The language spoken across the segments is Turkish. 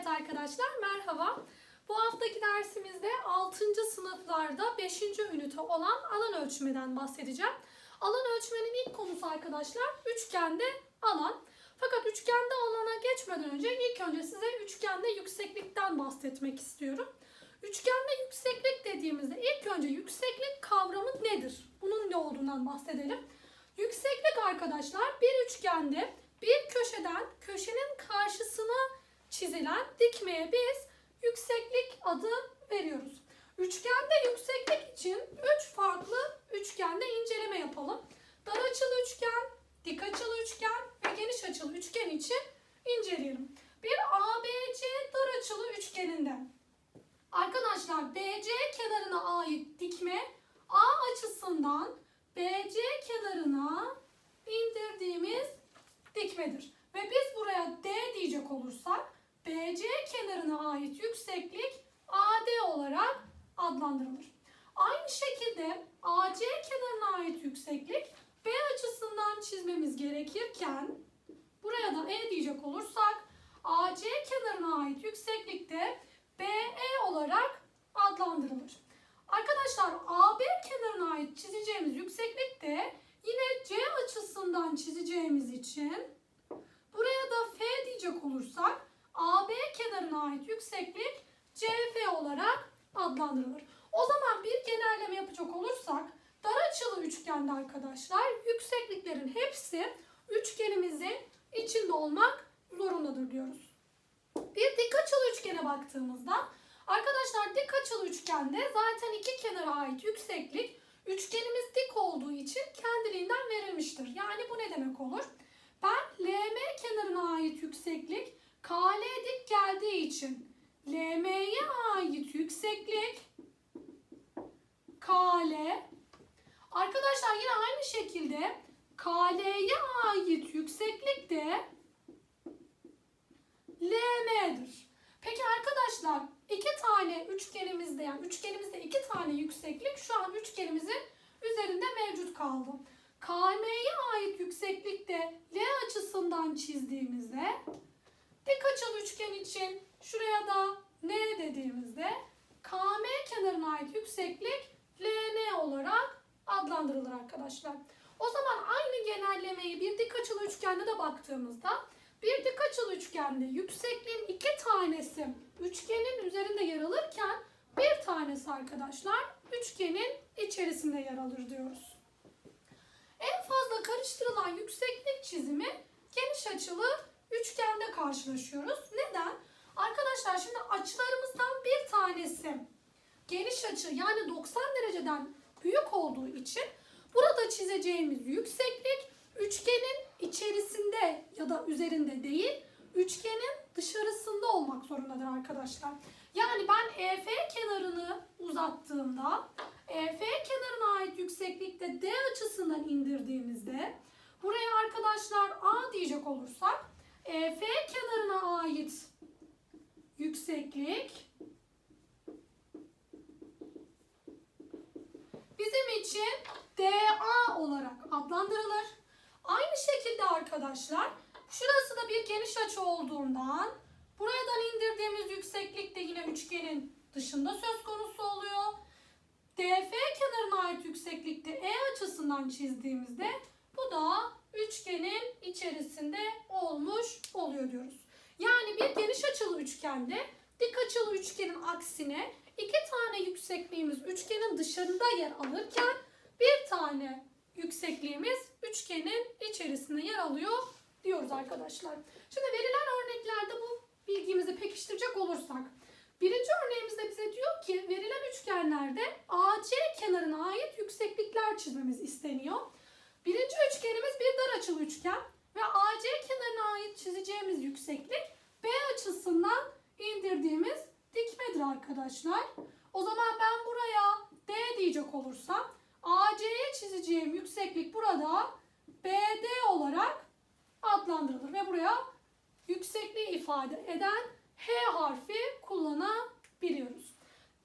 Evet arkadaşlar merhaba. Bu haftaki dersimizde 6. sınıflarda 5. ünite olan alan ölçmeden bahsedeceğim. Alan ölçmenin ilk konusu arkadaşlar üçgende alan. Fakat üçgende alana geçmeden önce ilk önce size üçgende yükseklikten bahsetmek istiyorum. Üçgende yükseklik dediğimizde ilk önce yükseklik kavramı nedir? Bunun ne olduğundan bahsedelim. Yükseklik arkadaşlar bir üçgende bir köşeden köşenin karşısına çizilen dikmeye biz yükseklik adı veriyoruz. Üçgende yükseklik için üç farklı üçgende inceleme yapalım. Dar açılı üçgen, dik açılı üçgen ve geniş açılı üçgen için inceleyelim. Bir ABC dar açılı üçgeninden. Arkadaşlar BC kenarına ait dikme A açısından BC kenarına indirdiğimiz dikmedir. Ve biz buraya D diyecek olursak BC kenarına ait yükseklik AD olarak adlandırılır. Aynı şekilde AC kenarına ait yükseklik B açısından çizmemiz gerekirken buraya da E diyecek olursak AC kenarına ait yükseklik de BE olarak adlandırılır. Arkadaşlar AB kenarına ait çizeceğimiz yükseklik de yine C açısından çizeceğimiz için buraya da F diyecek olursak kenarına ait yükseklik CF olarak adlandırılır. O zaman bir genelleme yapacak olursak dar açılı üçgende arkadaşlar yüksekliklerin hepsi üçgenimizin içinde olmak zorundadır diyoruz. Bir dik açılı üçgene baktığımızda arkadaşlar dik açılı üçgende zaten iki kenara ait yükseklik üçgenimiz dik olduğu için kendiliğinden verilmiştir. Yani bu ne demek olur? Ben LM kenarına ait yükseklik KL geldiği için LM'ye ait yükseklik KL Arkadaşlar yine aynı şekilde KL'ye ait yükseklik de LM'dir. Peki arkadaşlar iki tane üçgenimizde yani üçgenimizde iki tane yükseklik şu an üçgenimizin üzerinde mevcut kaldı. KM'ye ait yükseklik de L açısından çizdiğimizde dik açılı üçgen için şuraya da N dediğimizde KM kenarına ait yükseklik LN olarak adlandırılır arkadaşlar. O zaman aynı genellemeyi bir dik açılı üçgende de baktığımızda bir dik açılı üçgende yüksekliğin iki tanesi üçgenin üzerinde yer alırken bir tanesi arkadaşlar üçgenin içerisinde yer alır diyoruz. En fazla karıştırılan yükseklik çizimi geniş açılı üçgende karşılaşıyoruz. Neden? Arkadaşlar şimdi açılarımızdan bir tanesi geniş açı yani 90 dereceden büyük olduğu için burada çizeceğimiz yükseklik üçgenin içerisinde ya da üzerinde değil, üçgenin dışarısında olmak zorundadır arkadaşlar. Yani ben EF kenarını uzattığımda EF kenarına ait yükseklikte D açısından indirdiğimizde buraya arkadaşlar A diyecek olursak EF kenarına ait yükseklik bizim için DA olarak adlandırılır. Aynı şekilde arkadaşlar şurası da bir geniş açı olduğundan buradan indirdiğimiz yükseklik de yine üçgenin dışında söz konusu oluyor. DF kenarına ait yükseklikte E açısından çizdiğimizde bu da üçgenin içerisinde olmuş oluyor diyoruz. Yani bir geniş açılı üçgende dik açılı üçgenin aksine iki tane yüksekliğimiz üçgenin dışarında yer alırken bir tane yüksekliğimiz üçgenin içerisinde yer alıyor diyoruz arkadaşlar. Şimdi verilen örneklerde bu bilgimizi pekiştirecek olursak birinci örneğimizde bize diyor ki verilen üçgenlerde AC kenarına ait yükseklikler çizmemiz isteniyor. Birinci üçgenimiz bir dar açılı üçgen ve AC kenarına ait çizeceğimiz yükseklik B açısından indirdiğimiz dikmedir arkadaşlar. O zaman ben buraya D diyecek olursam AC'ye çizeceğim yükseklik burada BD olarak adlandırılır ve buraya yüksekliği ifade eden H harfi kullanabiliyoruz.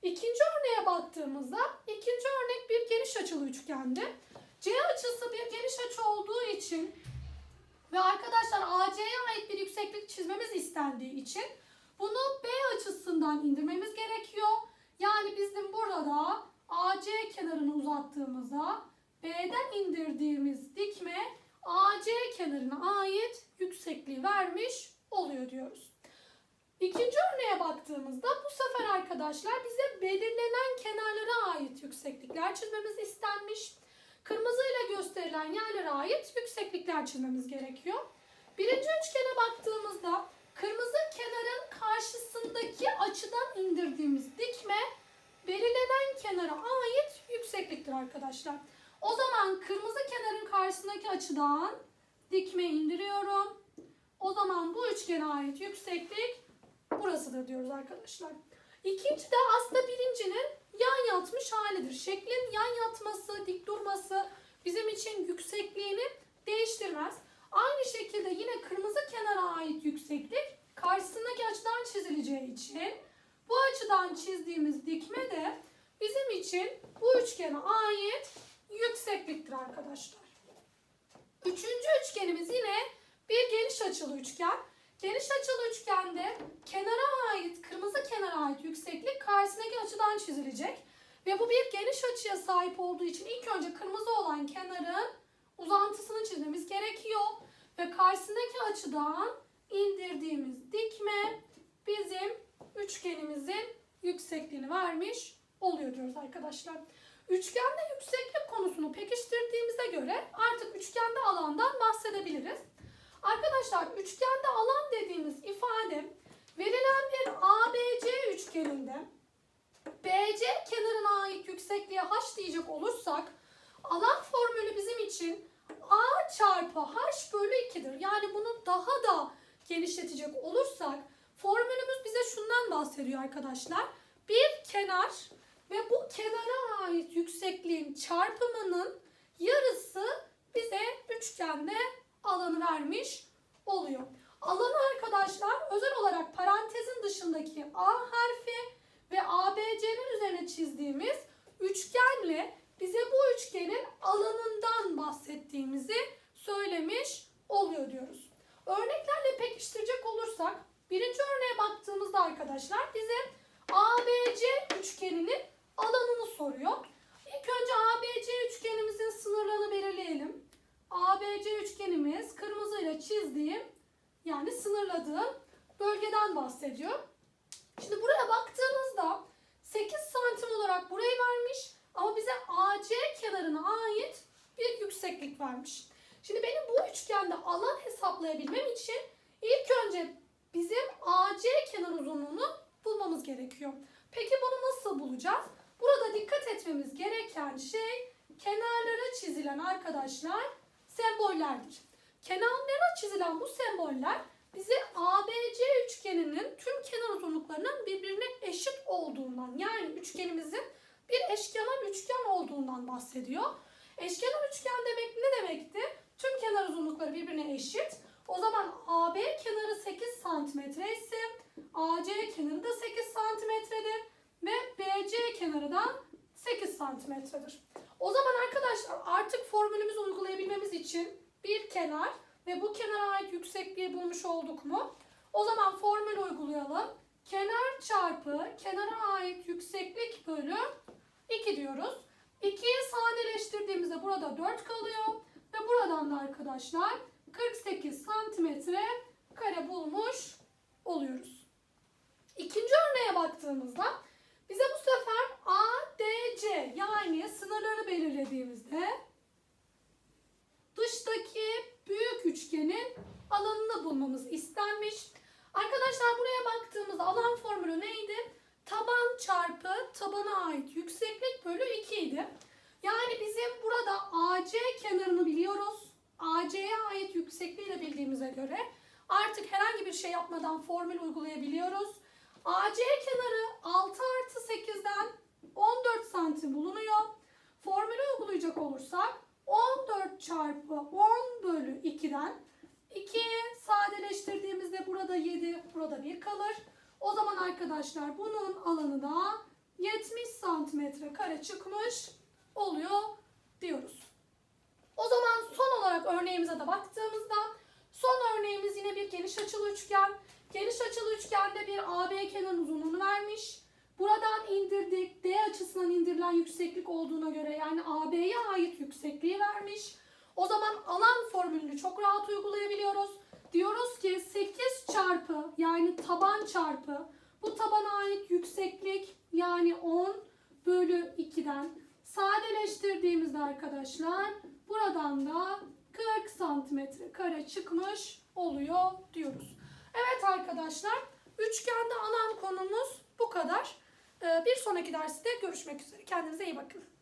İkinci örneğe baktığımızda ikinci örnek bir geniş açılı üçgendi. C açısı bir geniş açı olduğu için ve arkadaşlar AC'ye ait bir yükseklik çizmemiz istendiği için Bunu B açısından indirmemiz gerekiyor. Yani bizim burada AC kenarını uzattığımızda B'den indirdiğimiz dikme AC kenarına ait yüksekliği vermiş oluyor diyoruz. İkinci örneğe baktığımızda bu sefer arkadaşlar bize belirlenen kenarlara ait yükseklikler çizmemiz istenmiş. Kırmızıyla gösterilen yerlere ait yükseklikler çizmemiz gerekiyor. Birinci üçgene baktığımızda kırmızı kenarın karşısındaki açıdan indirdiğimiz dikme belirlenen kenara ait yüksekliktir arkadaşlar. O zaman kırmızı kenarın karşısındaki açıdan dikme indiriyorum. O zaman bu üçgene ait yükseklik burasıdır diyoruz arkadaşlar. İkinci de aslında birincinin yan yatmış halidir. Şeklin yan yatması, dik durması bizim için yüksekliğini değiştirmez. Aynı şekilde yine kırmızı kenara ait yükseklik karşısındaki açıdan çizileceği için bu açıdan çizdiğimiz dikme de bizim için bu üçgene ait yüksekliktir arkadaşlar. Üçüncü üçgenimiz yine bir geniş açılı üçgen. Geniş açılı üçgende kenara ait, kırmızı kenara ait yükseklik karşısındaki açıdan çizilecek. Ve bu bir geniş açıya sahip olduğu için ilk önce kırmızı olan kenarın uzantısını çizmemiz gerekiyor. Ve karşısındaki açıdan indirdiğimiz dikme bizim üçgenimizin yüksekliğini vermiş oluyor diyoruz arkadaşlar. Üçgende yükseklik konusunu pekiştirdiğimize göre artık üçgende alandan bahsedebiliriz. Arkadaşlar üçgende alan dediğimiz ifade verilen bir ABC üçgeninde BC kenarına ait yüksekliğe h diyecek olursak alan formülü bizim için A çarpı H bölü 2'dir. Yani bunu daha da genişletecek olursak formülümüz bize şundan bahsediyor arkadaşlar. Bir kenar ve bu kenara ait yüksekliğin çarpımının yarısı bize üçgende alanı vermiş oluyor. Alanı arkadaşlar özel olarak parantezin dışındaki A harfi ve ABC'nin üzerine çizdiğimiz üçgenle bize bu üçgenin alanından bahsettiğimizi söylemiş oluyor diyoruz. Örneklerle pekiştirecek olursak birinci örneğe baktığımızda arkadaşlar bize ABC üçgeninin alanını soruyor. İlk önce ABC üçgenimizin sınırlarını belirleyelim. ABC üçgenimiz kırmızıyla çizdiğim yani sınırladığım bölgeden bahsediyor. Şimdi buraya baktığımızda 8 santim olarak burayı vermiş ama bize AC kenarına ait bir yükseklik vermiş. Şimdi benim bu üçgende alan hesaplayabilmem için ilk önce bizim AC kenar uzunluğunu bulmamız gerekiyor. Peki bunu nasıl bulacağız? Burada dikkat etmemiz gereken şey kenarlara çizilen arkadaşlar sembollerdir. Kenarlara çizilen bu semboller bize ABC üçgeninin tüm kenar uzunluklarının birbirine eşit olduğundan yani üçgenimizin bir eşkenar üçgen olduğundan bahsediyor. Eşkenar üçgen demek ne demekti? Tüm kenar uzunlukları birbirine eşit. O zaman AB kenarı 8 santimetre ise AC kenarı da 8 santimetredir ve BC kenarı da 8 santimetredir. O zaman arkadaşlar artık formülümüzü uygulayabilmemiz için bir kenar ve bu kenara ait yüksekliği bulmuş olduk mu? O zaman formül uygulayalım. Kenar çarpı kenara ait yükseklik bölü 2 diyoruz. 2'yi sadeleştirdiğimizde burada 4 kalıyor. Ve buradan da arkadaşlar 48 santimetre kare bulmuş oluyoruz. İkinci örneğe baktığımızda bize bu sefer ADC yani sınırları belirlediğimizde dıştaki büyük üçgenin alanını bulmamız istenmiş. Arkadaşlar buraya baktığımızda alan formülü neydi? Taban çarpı tabana ait yükseklik bölü 2 idi. Yani bizim burada AC kenarını biliyoruz. AC'ye ait yüksekliği de bildiğimize göre artık herhangi bir şey yapmadan formül uygulayabiliyoruz. AC kenarı 6 artı 8'den 14 santim bulunuyor. Formülü uygulayacak olursak 14 çarpı 10 bölü 2'den 2'yi sadeleştirdiğimizde burada 7, burada 1 kalır. O zaman arkadaşlar bunun alanı da 70 santimetre kare çıkmış oluyor diyoruz. O zaman son olarak örneğimize de baktığımızda son örneğimiz yine bir geniş açılı üçgen. Geniş açılı üçgende bir AB kenar uzunluğunu vermiş. Buradan indirdik. D açısından indirilen yükseklik olduğuna göre yani AB'ye ait yüksekliği vermiş. O zaman alan formülünü çok rahat uygulayabiliyoruz. Diyoruz ki 8 çarpı yani taban çarpı bu tabana ait yükseklik yani 10 bölü 2'den sadeleştirdiğimizde arkadaşlar buradan da 40 santimetre kare çıkmış oluyor diyoruz. Evet arkadaşlar üçgende alan konumuz bu kadar. Ee, Bir sonraki derste görüşmek üzere. Kendinize iyi bakın.